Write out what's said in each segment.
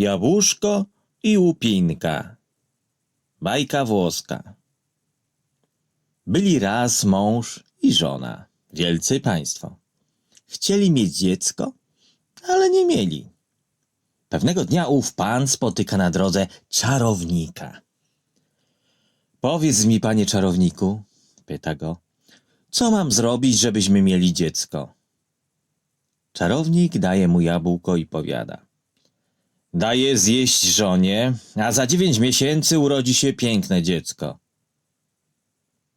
Jabłuszko i łupinka. Bajka włoska. Byli raz mąż i żona, wielcy państwo. Chcieli mieć dziecko, ale nie mieli. Pewnego dnia ów pan spotyka na drodze czarownika. Powiedz mi, panie czarowniku, pyta go, co mam zrobić, żebyśmy mieli dziecko? Czarownik daje mu jabłko i powiada. Daje zjeść żonie, a za dziewięć miesięcy urodzi się piękne dziecko.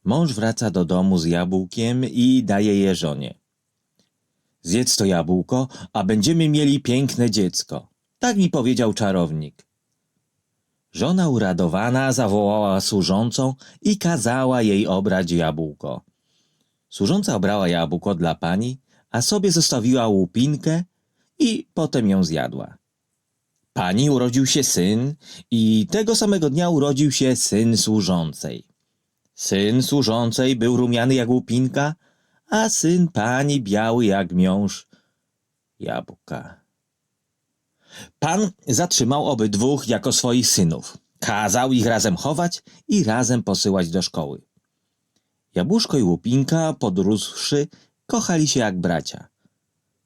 Mąż wraca do domu z jabłkiem i daje je żonie. Zjedz to jabłko, a będziemy mieli piękne dziecko. Tak mi powiedział czarownik. Żona uradowana zawołała służącą i kazała jej obrać jabłko. Służąca obrała jabłko dla pani, a sobie zostawiła łupinkę i potem ją zjadła. Pani urodził się syn i tego samego dnia urodził się syn służącej. Syn służącej był rumiany jak łupinka, a syn pani biały jak miąższ jabłka. Pan zatrzymał obydwóch jako swoich synów. Kazał ich razem chować i razem posyłać do szkoły. Jabłuszko i łupinka, podrósłszy, kochali się jak bracia.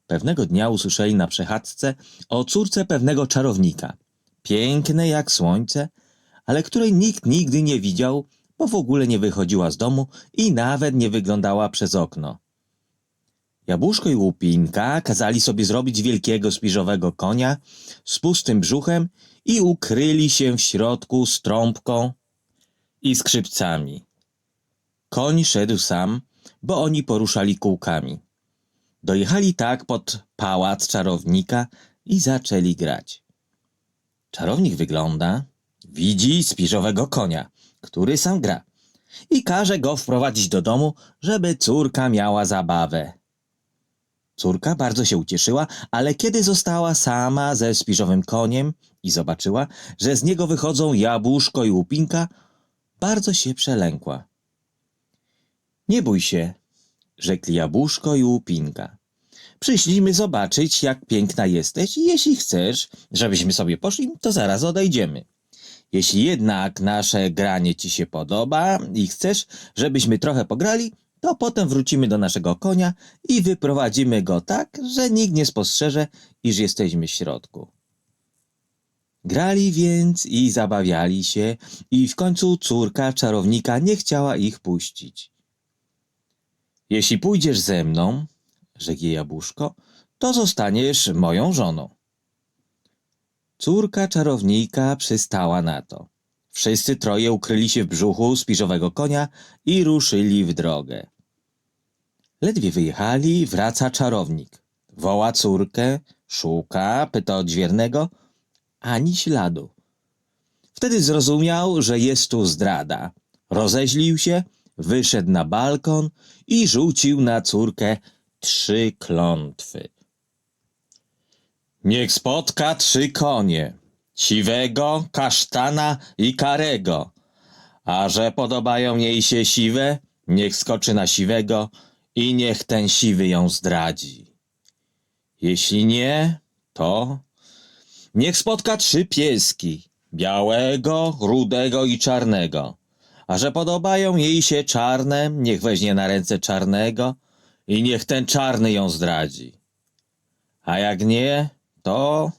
Pewnego dnia usłyszeli na przechadzce o córce pewnego czarownika. Pięknej jak słońce, ale której nikt nigdy nie widział, bo w ogóle nie wychodziła z domu i nawet nie wyglądała przez okno. Jabłuszko i łupinka kazali sobie zrobić wielkiego spiżowego konia z pustym brzuchem i ukryli się w środku z trąbką i skrzypcami. Koń szedł sam, bo oni poruszali kółkami. Dojechali tak pod pałac czarownika i zaczęli grać. Czarownik wygląda, widzi spiżowego konia, który sam gra i każe go wprowadzić do domu, żeby córka miała zabawę. Córka bardzo się ucieszyła, ale kiedy została sama ze spiżowym koniem i zobaczyła, że z niego wychodzą jabłuszko i łupinka, bardzo się przelękła. Nie bój się, rzekli jabłuszko i łupinka. Przyszliśmy zobaczyć, jak piękna jesteś i jeśli chcesz, żebyśmy sobie poszli, to zaraz odejdziemy. Jeśli jednak nasze granie ci się podoba i chcesz, żebyśmy trochę pograli, to potem wrócimy do naszego konia i wyprowadzimy go tak, że nikt nie spostrzeże, iż jesteśmy w środku. Grali więc i zabawiali się, i w końcu córka czarownika nie chciała ich puścić. Jeśli pójdziesz ze mną, rzekł jej jabłuszko, to zostaniesz moją żoną. Córka czarownika przystała na to. Wszyscy troje ukryli się w brzuchu spiżowego konia i ruszyli w drogę. Ledwie wyjechali, wraca czarownik. Woła córkę, szuka, pyta odźwiernego, ani śladu. Wtedy zrozumiał, że jest tu zdrada. Rozeźlił się, wyszedł na balkon i rzucił na córkę trzy klątwy. Niech spotka trzy konie, siwego, kasztana i karego. A że podobają jej się siwe, niech skoczy na siwego i niech ten siwy ją zdradzi. Jeśli nie, to niech spotka trzy pieski, białego, rudego i czarnego. A że podobają jej się czarne, niech weźmie na ręce czarnego i niech ten czarny ją zdradzi. A jak nie, to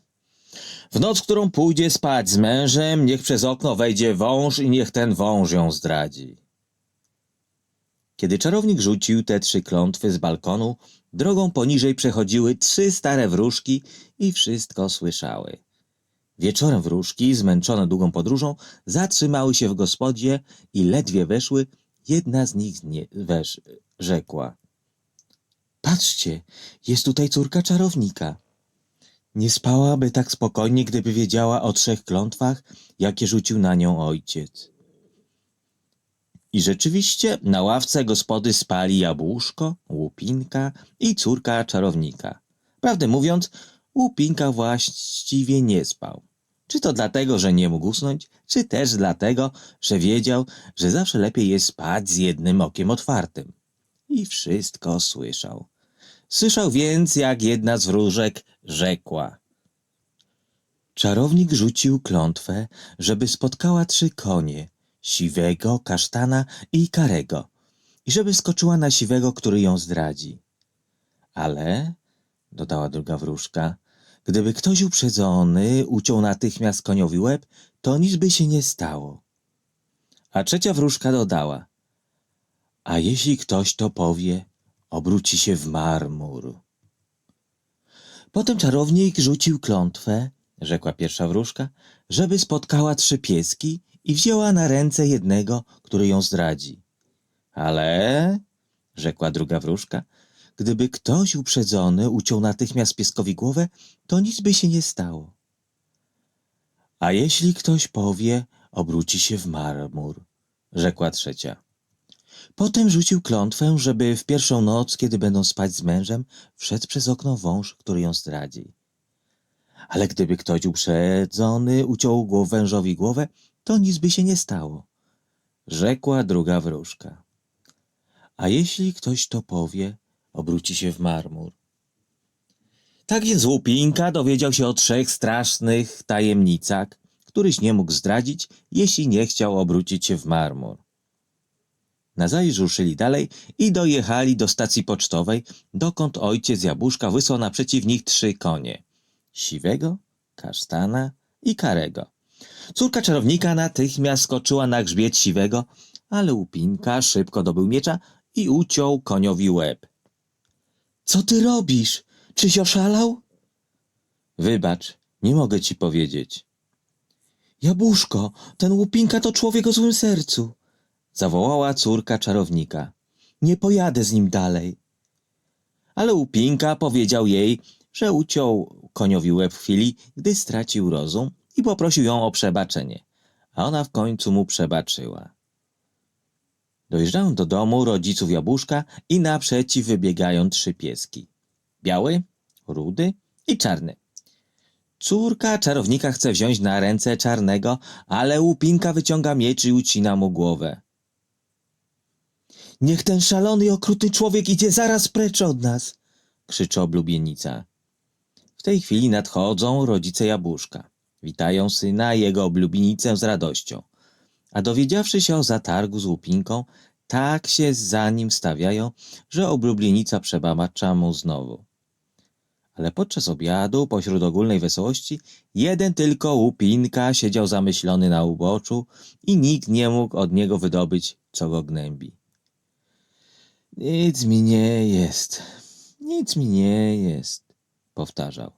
w noc, którą pójdzie spać z mężem, niech przez okno wejdzie wąż i niech ten wąż ją zdradzi. Kiedy czarownik rzucił te trzy klątwy z balkonu, drogą poniżej przechodziły trzy stare wróżki i wszystko słyszały. Wieczorem wróżki, zmęczone długą podróżą, zatrzymały się w gospodzie i ledwie weszły, jedna z nich nie, wesz, rzekła. Patrzcie, jest tutaj córka czarownika. Nie spałaby tak spokojnie, gdyby wiedziała o trzech klątwach, jakie rzucił na nią ojciec. I rzeczywiście na ławce gospody spali jabłuszko, łupinka i córka czarownika. Prawdę mówiąc, łupinka właściwie nie spał. Czy to dlatego, że nie mógł usnąć, czy też dlatego, że wiedział, że zawsze lepiej jest spać z jednym okiem otwartym. I wszystko słyszał. Słyszał więc, jak jedna z wróżek rzekła. Czarownik rzucił klątwę, żeby spotkała trzy konie, siwego, kasztana i karego, i żeby skoczyła na siwego, który ją zdradzi. Ale, dodała druga wróżka, gdyby ktoś uprzedzony uciął natychmiast koniowi łeb, to nic by się nie stało. A trzecia wróżka dodała, a jeśli ktoś to powie, obróci się w marmur. Potem czarownik rzucił klątwę, rzekła pierwsza wróżka, żeby spotkała trzy pieski i wzięła na ręce jednego, który ją zdradzi. Ale, rzekła druga wróżka, gdyby ktoś uprzedzony uciął natychmiast pieskowi głowę, to nic by się nie stało. A jeśli ktoś powie, obróci się w marmur, rzekła trzecia. Potem rzucił klątwę, żeby w pierwszą noc, kiedy będą spać z mężem, wszedł przez okno wąż, który ją zdradzi. Ale gdyby ktoś uprzedzony uciął wężowi głowę, to nic by się nie stało. Rzekła druga wróżka. A jeśli ktoś to powie, obróci się w marmur. Tak więc Łupinka dowiedział się o trzech strasznych tajemnicach, któryś nie mógł zdradzić, jeśli nie chciał obrócić się w marmur. Nazajutrz ruszyli dalej i dojechali do stacji pocztowej, dokąd ojciec Jabłuszka wysłał naprzeciw nich trzy konie. Siwego, kasztana i karego. Córka czarownika natychmiast skoczyła na grzbiet siwego, ale Łupinka szybko dobył miecza i uciął koniowi łeb. Co ty robisz? Czyś oszalał? Wybacz, nie mogę ci powiedzieć. Jabłuszko, ten Łupinka to człowiek o złym sercu zawołała córka czarownika. Nie pojadę z nim dalej. Ale Łupinka powiedział jej, że uciął koniowi łeb w chwili, gdy stracił rozum i poprosił ją o przebaczenie, a ona w końcu mu przebaczyła. Dojeżdżają do domu rodziców jabłuszka i naprzeciw wybiegają trzy pieski. Biały, rudy i czarny. Córka czarownika chce wziąć na ręce czarnego, ale Łupinka wyciąga miecz i ucina mu głowę. Niech ten szalony i okrutny człowiek idzie zaraz precz od nas, krzyczy oblubienica. W tej chwili nadchodzą rodzice jabłuszka. Witają syna i jego oblubienicę z radością. A dowiedziawszy się o zatargu z łupinką, tak się za nim stawiają, że oblubienica przebamacza mu znowu. Ale podczas obiadu, pośród ogólnej wesołości, jeden tylko łupinka siedział zamyślony na uboczu i nikt nie mógł od niego wydobyć, co go gnębi. Nic mi nie jest, nic mi nie jest, powtarzał.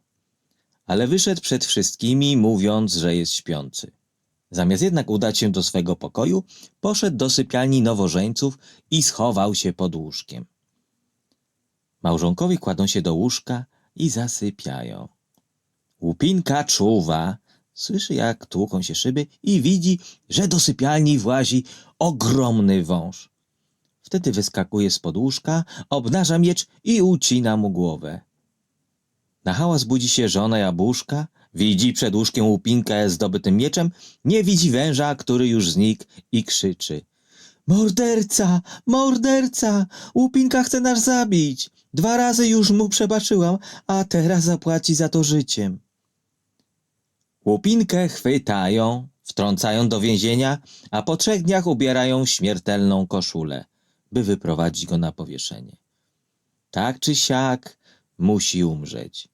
Ale wyszedł przed wszystkimi, mówiąc, że jest śpiący. Zamiast jednak udać się do swego pokoju, poszedł do sypialni nowożeńców i schował się pod łóżkiem. Małżonkowie kładą się do łóżka i zasypiają. Łupinka czuwa, słyszy jak tłuką się szyby i widzi, że do sypialni włazi ogromny wąż. Wtedy wyskakuje z pod łóżka, obnaża miecz i ucina mu głowę. Na hałas budzi się żona jabłuszka, widzi przed łóżkiem łupinkę zdobytym mieczem, nie widzi węża, który już znikł i krzyczy. Morderca! Morderca! Łupinka chce nas zabić! Dwa razy już mu przebaczyłam, a teraz zapłaci za to życiem. Łupinkę chwytają, wtrącają do więzienia, a po trzech dniach ubierają śmiertelną koszulę by wyprowadzić go na powieszenie. Tak czy siak musi umrzeć.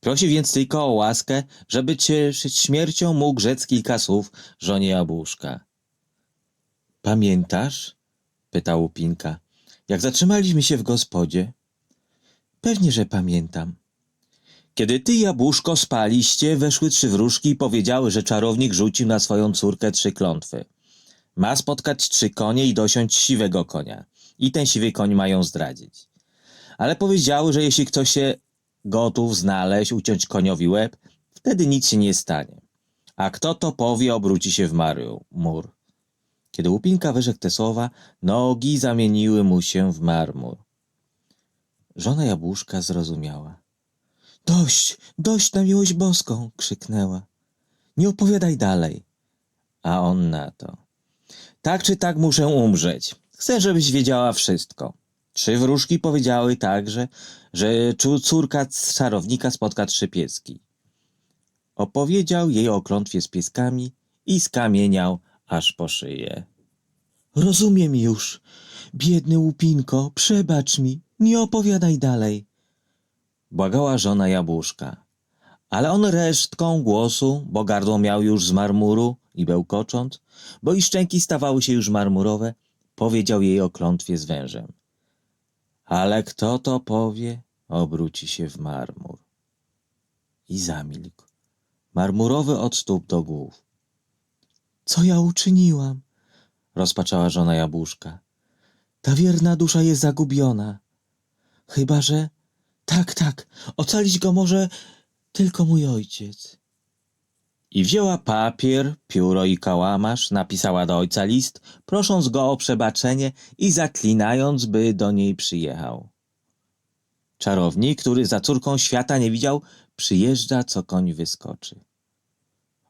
Prosi więc tylko o łaskę, żeby cieszyć śmiercią mógł rzec kilka słów żonie jabłuszka. Pamiętasz? pytał Łupinka. Jak zatrzymaliśmy się w gospodzie? Pewnie, że pamiętam. Kiedy ty, jabłuszko, spaliście, weszły trzy wróżki i powiedziały, że czarownik rzucił na swoją córkę trzy klątwy. Ma spotkać trzy konie i dosiąść siwego konia i ten siwy koń mają zdradzić. Ale powiedziały, że jeśli ktoś się gotów znaleźć, uciąć koniowi łeb, wtedy nic się nie stanie. A kto to powie, obróci się w maru, mur. Kiedy Łupinka wyrzekł te słowa, nogi zamieniły mu się w marmur. Żona jabłuszka zrozumiała. Dość, dość na miłość boską, krzyknęła. Nie opowiadaj dalej. A on na to. Tak czy tak muszę umrzeć. Chcę, żebyś wiedziała wszystko. Trzy wróżki powiedziały także, że córka z czarownika spotka trzy pieski. Opowiedział jej o klątwie z pieskami i skamieniał aż po szyję. Rozumiem już. Biedny łupinko, przebacz mi, nie opowiadaj dalej. Błagała żona jabłuszka. Ale on resztką głosu, bo gardło miał już z marmuru i bełkocząc, bo i szczęki stawały się już marmurowe, powiedział jej o klątwie z wężem. Ale kto to powie, obróci się w marmur. I zamilkł. Marmurowy od stóp do głów. Co ja uczyniłam? rozpaczała żona jabłuszka. Ta wierna dusza jest zagubiona. Chyba, że... Tak, tak, ocalić go może tylko mój ojciec. I wzięła papier, pióro i kałamarz, napisała do ojca list, prosząc go o przebaczenie i zaklinając, by do niej przyjechał. Czarownik, który za córką świata nie widział, przyjeżdża, co koń wyskoczy.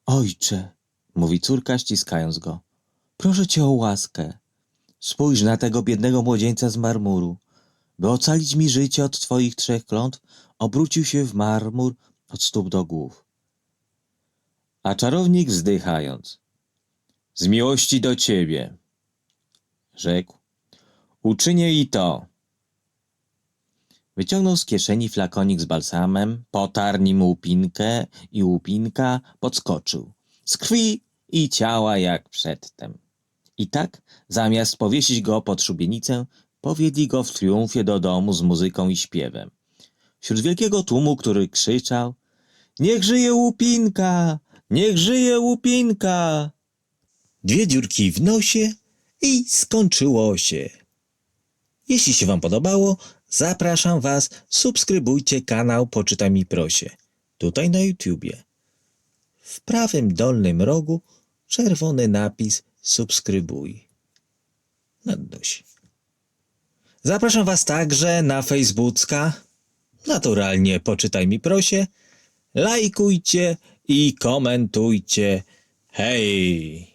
Ojcze, mówi córka, ściskając go, proszę cię o łaskę. Spójrz na tego biednego młodzieńca z marmuru. By ocalić mi życie od twoich trzech klątw, obrócił się w marmur od stóp do głów. A czarownik wzdychając, z miłości do ciebie, rzekł, uczynię i to. Wyciągnął z kieszeni flakonik z balsamem, potarł nim łupinkę i łupinka podskoczył. Z krwi i ciała jak przedtem. I tak, zamiast powiesić go pod szubienicę, powiedzieli go w triumfie do domu z muzyką i śpiewem. Wśród wielkiego tłumu, który krzyczał Niech żyje łupinka! Niech żyje łupinka! Dwie dziurki w nosie i skończyło się. Jeśli się wam podobało, zapraszam was, subskrybujcie kanał Poczytaj mi prosie. Tutaj na YouTubie. W prawym dolnym rogu czerwony napis subskrybuj. Nadduś. Zapraszam was także na Facebooka. Naturalnie Poczytaj mi prosie. Lajkujcie i komentujcie. Hej!